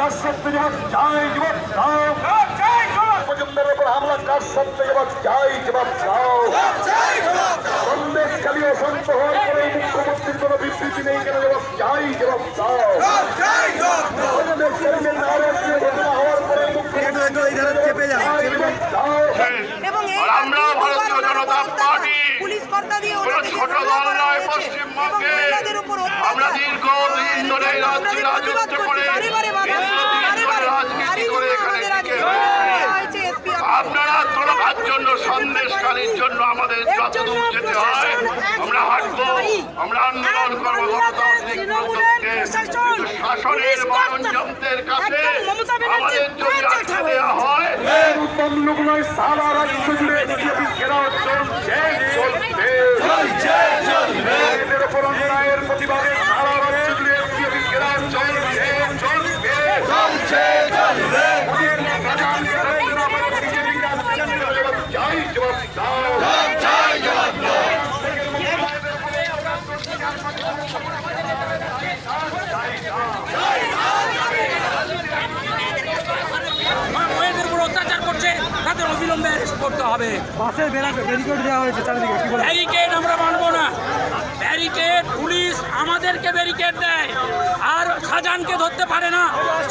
কার সত্য জবাব? চাই জবাব দাও পর্যন্তের উপর হামলা কার সত্য হওয়ার পরে মুখ্যমন্ত্রীর কোনো বিবৃতি নেই কেন জবাব জবাব ঘটনা হওয়ার পরে আমরা ভারতীয় জনতা পার্টি। ছোট দল নয় পশ্চিমবঙ্গে। এবং মহিলাদের উপর অত্যাচার। আমরা দীর্ঘদিন ধরে রাজ্যে রাজত্ব করে করছি, বারে বারে বাধা, দীর্ঘদিন বারে ধরে বারে। রাজনীতি তারই করে জন্য এখানে আমাদের আজকে টিকে দেওয়া হয়েছে SP অফিসে। আপনারা তোলার জন্য সন্দেশকারীর জন্য আমাদের যতদূর যেতে হয় আমরা হাঁটবো আমরা আন্দোলন করব শাসনের কর্তা, কাছে আমাদের যদি আসতে দেওয়া হয় সারা রাজ্য জুড়ে বিজেপি ঘেরাও চলছে এদের উপর অন্যায়ের প্রতিবাদে সারা রাজ্য জুড়ে বিজেপি ঘেরাও চলছে চলবে চলছে চলবে চাই জবাব দাও চাই জবাব মেয়েদের উপর অত্যাচার করছে তাদের করতে হবে। বাসের ব্যারিকেড দেওয়া হয়েছে চারিদিকে কি বলে ব্যারিকেড আমরা মানবো না। ব্যারিকেড পুলিশ আমাদেরকে ব্যারিকেড দেয় আর শাহজাহানকে ধরতে পারে না।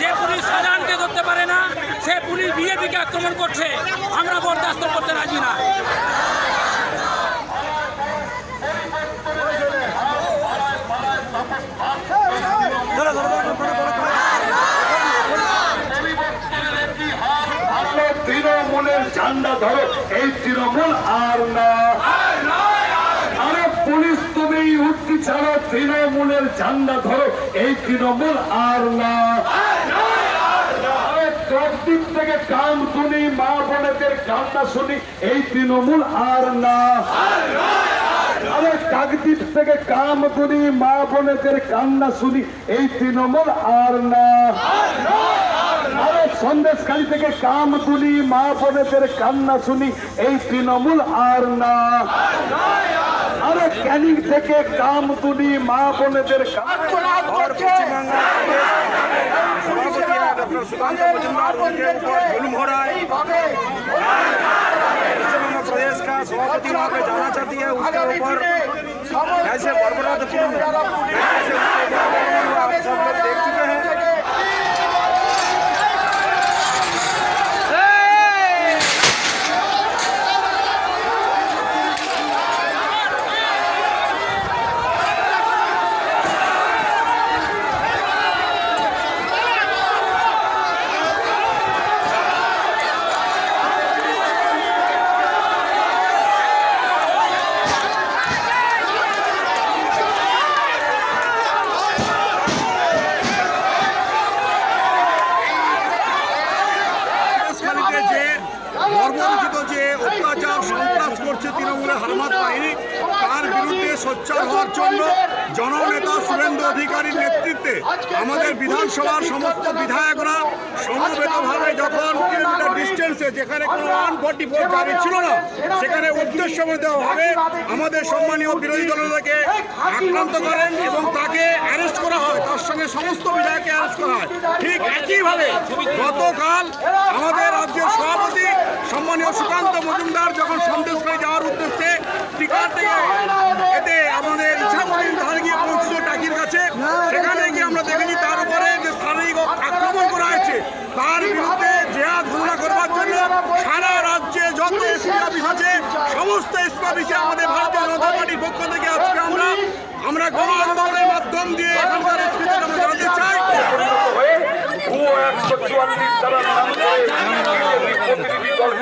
যে পুলিশ শাহজাহানকে ধরতে পারে না সে পুলিশ বিজেপিকে আক্রমণ করছে। আমরা বরদাস্ত করতে রাজি না ভালো তৃণমূলের ঝান্ডা ধরো, এই তৃণমূল আর না। পুলিশ, তুমি উঠতি ছাড়ো, তৃণমূলের ঝান্ডা ধরো, এই তৃণমূল আর না। আরে থেকে কাম শুনি, মা বোনেদের কান্না শুনি, এই তৃণমূল আর না। আরে কাকদ্বীপ থেকে কাম শুনি মা বোনেদের কান্না শুনি, এই তৃণমূল আর না। আরে সন্দেশখালী থেকে কাম তুলি মা বোনেদের কান্না শুনি এই তৃণমূল আর না। আরে ক্যানিং থেকে কাম তুলি মা বোনেদের प्रदेश का सभापति वहाँ पे অত্যাচার, সন্ত্রাস করছে তৃণমূলের হারমাত বাহিনী। তার বিরুদ্ধে সোচ্চার হওয়ার জন্য জননেতা শুভেন্দু অধিকারীর নেতৃত্বে আমাদের বিধানসভার সমস্ত বিধায়করা সমবেতভাবে যখন কিলোমিটার ডিস্টেন্সে যেখানে কোনো ওয়ান ফোর্টি ফোর গাড়ি ছিল না, সেখানে উদ্দেশ্য দেওয়াভাবে আমাদের সম্মানীয় বিরোধী দলকে আক্রান্ত করেন এবং তাকে অ্যারেস্ট করা হয়। তার সঙ্গে সমস্ত বিধায়ককে অ্যারেস্ট করা হয়। ঠিক একইভাবে গতকাল আমাদের রাজ্যের সভাপতি সম্মানীয় সুকান্ত মজুমদার যখন সন্দেশ হয়ে যাওয়ার উদ্দেশ্যে টিকার থেকে এতে আমাদের ইচ্ছামতির ধারে গিয়ে পৌঁছল টাকির কাছে, সেখানে গিয়ে আমরা দেখেছি তার উপরে যে শারীরিক আক্রমণ করা হয়েছে। তার বিরুদ্ধে জেয়া ঘোষণা করবার জন্য সারা রাজ্যে যত এসপি আছে সমস্ত এসপি আমাদের ভারতীয় জনতা পার্টির পক্ষ থেকে আজকে আমরা আমরা গণ আন্দোলনের মাধ্যম দিয়ে এখানকার এসপিদের আমরা জানাতে চাই হয়ে ভুয়ো একশো চুয়াল্লিশ ধারার নাম করে বিজেপি প্রতিনিধি দলকে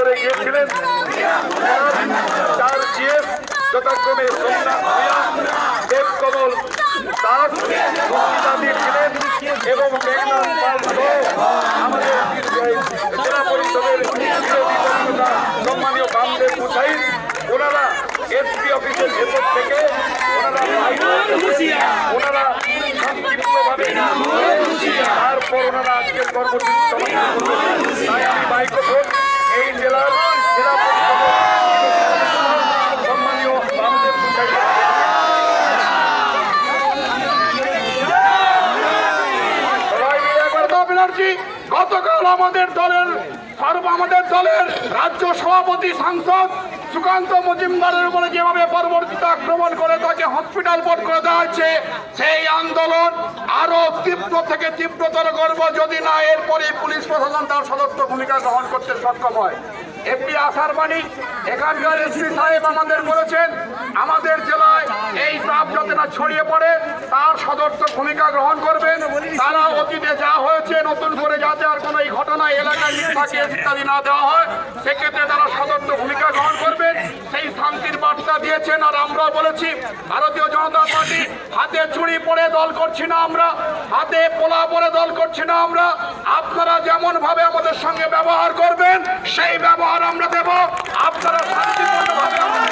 করে গিয়েছিলেন। তার জিএফ যথাক্রমে সোমনাথ দেবকমল দাস মুক্তিদাতি ছিলেন এবং মেঘনাথ পাল আমাদের জেলা পরিষদের সম্মানীয় বামদেব মুজাহিদ গতকাল আমাদের দলের, সর্ব আমাদের দলের রাজ্য সভাপতি সাংসদ সুকান্ত মজুমদারের উপরে যেভাবে পরবর্তীতে আক্রমণ করে তাকে হসপিটাল বোর্ড করে দেওয়া হয়েছে, সেই আন্দোলন আরও তীব্র থেকে তীব্রতর করব যদি না এরপরে পুলিশ প্রশাসন তার সদস্য ভূমিকা গ্রহণ করতে সক্ষম হয়। এমপি আসার বাণী এখানকার এসপি সাহেব আমাদের বলেছেন, আমাদের জেলায় এই তাপ যাতে না ছড়িয়ে পড়ে, তার সদস্য ভূমিকা গ্রহণ করবেন, তারা অতীতে যা হয়েছে নতুন করে যাতে আর কোনো এই ঘটনায় এলাকায় কেস ইত্যাদি না দেওয়া হয়, সেক্ষেত্রে তারা সদস্য ভূমিকা গ্রহণ করবেন সেই শান্তির বার্তা দিয়েছেন আর আমরাও বলেছি, ভারতীয় জনতা পার্টি হাতে চুড়ি পরে দল করছি না আমরা, হাতে পোলা পরে দল করছি না আমরা। আপনারা যেমন ভাবে আমাদের সঙ্গে ব্যবহার করবেন, সেই ব্যবহার আমরা দেব। আপনারা শান্তিপূর্ণভাবে আমাদের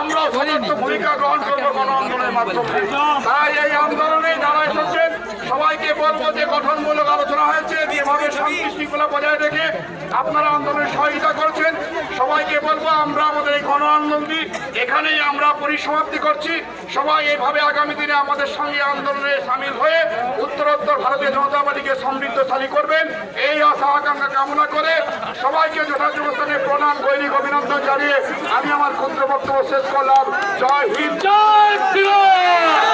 আমরা সমস্ত ভূমিকা গ্রহণ করব গণ আন্দোলনের মাধ্যমে তাই এই আন্দোলনে যারা সবাইকে বলব যে গঠনমূলক আলোচনা হয়েছে যেভাবে শান্তি শৃঙ্খলা বজায় রেখে আপনারা আন্দোলনে সহযোগিতা করছেন, সবাইকে বলব, আমরা আমাদের এই গণ আন্দোলনটি এখানেই আমরা পরিসমাপ্তি করছি। সবাই এইভাবে আগামী দিনে আমাদের সঙ্গে আন্দোলনে সামিল হয়ে উত্তরোত্তর ভারতীয় জনতা পার্টিকে সমৃদ্ধশালী করবেন, এই আশা, আকাঙ্ক্ষা কামনা করে সবাইকে যথাযথ স্থানে প্রণাম গৈরিক অভিনন্দন জানিয়ে আমি আমার ক্ষুদ্র বক্তব্য শেষ করলাম। জয় হিন্দ। জয়